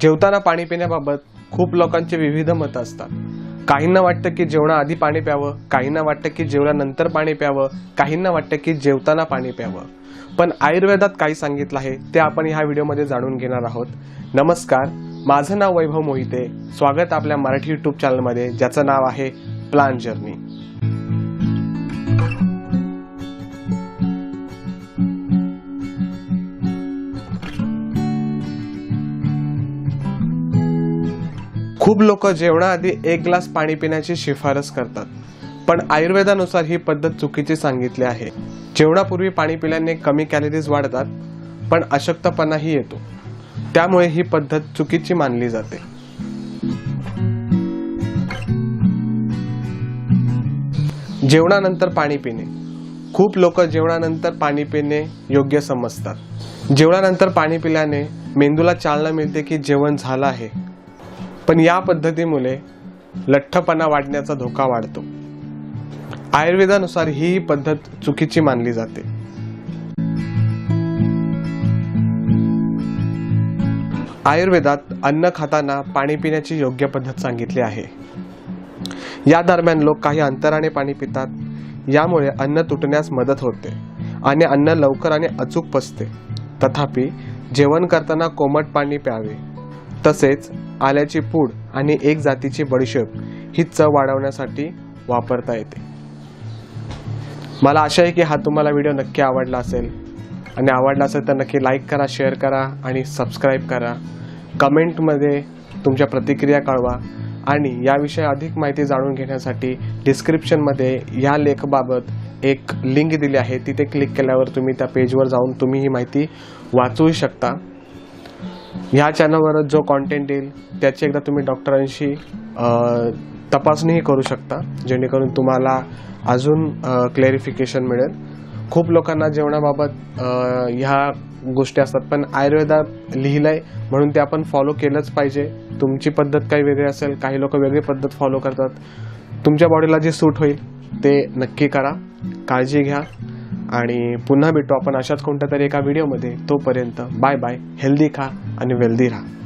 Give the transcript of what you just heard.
जेवताना पाणी पिण्याबाबत खूप लोकांचे विविध मतं असतात. काहींना वाटतं की जेवणाआधी पाणी प्यावं काहींना वाटतं की जेवणानंतर पाणी प्यावं काहींना वाटतं की जेवताना पाणी प्यावं. पण आयुर्वेदात काय सांगितलं आहे ते आपण ह्या व्हिडिओमध्ये जाणून घेणार आहोत. नमस्कार माझं नाव वैभव मोहिते. स्वागत आपल्या मराठी यूट्यूब चॅनलमध्ये ज्याचं नाव आहे प्लान जर्नी. खूप लोक जेवणाआधी एक ग्लास पाणी पिण्याची शिफारस करतात पण आयुर्वेदानुसार ही पद्धत चुकीची सांगितली आहे. जेवणापूर्वी पाणी पिल्याने कमी कॅलरीज वाढतात पण अशक्तपणाही येतो. त्यामुळे ही पद्धत चुकीची मानली जाते. जेवणानंतर पाणी पिणे. खूप लोक जेवणानंतर पाणी पिणे योग्य समजतात. जेवणानंतर पाणी पिल्याने मेंदूला चालना मिळते की जेवण झालं आहे. पण या पद्धतीमुळे लठ्ठपणा वाढण्याचा धोका वाढतो. आयुर्वेदानुसार ही पद्धत चुकीची मानली जाते. आयुर्वेदात अन्न खाताना पाणी पिण्याची योग्य पद्धत सांगितली आहे. या दरम्यान लोक काही अंतराने पाणी पितात यामुळे अन्न तुटण्यास मदत होते आणि अन्न लवकर आणि अचूक पचते. तथापि जेवण करताना कोमट पाणी प्यावे. तसेच आल्याची पूड आणि एक जातीची बडीशेप ही चव वाढवण्यासाठी वापरता येते. मला आशा आहे की हा तुम्हाला व्हिडिओ नक्की आवडला असेल. आणि आवडला असेल तर नक्की लाईक करा शेअर करा आणि सबस्क्राईब करा. कमेंटमध्ये तुमच्या प्रतिक्रिया कळवा आणि याविषयी अधिक माहिती जाणून घेण्यासाठी डिस्क्रिप्शनमध्ये या लेखबाबत एक लिंक दिली आहे. तिथे क्लिक केल्यावर तुम्ही त्या पेजवर जाऊन तुम्ही ही माहिती वाचूही शकता. ह्या चॅनलवर जो कॉन्टेंट येईल त्याची एकदा तुम्ही डॉक्टरांशी तपासणीही करू शकता जेणेकरून तुम्हाला अजून क्लॅरिफिकेशन मिळेल. खूप लोकांना जेवणाबाबत ह्या गोष्टी असतात पण आयुर्वेदात लिहिलंय म्हणून ते आपण फॉलो केलंच पाहिजे. तुमची पद्धत काही वेगळी असेल काही लोक वेगळी पद्धत फॉलो करतात. तुमच्या बॉडीला जे सूट होईल ते नक्की करा. काळजी घ्या. आणि पुन्हा भेटू आपण अशाच कोणत्या तरी एका व्हिडिओमध्ये तोपर्यंत बाय बाय हेल्दी खा आणि वेल्दी राहा.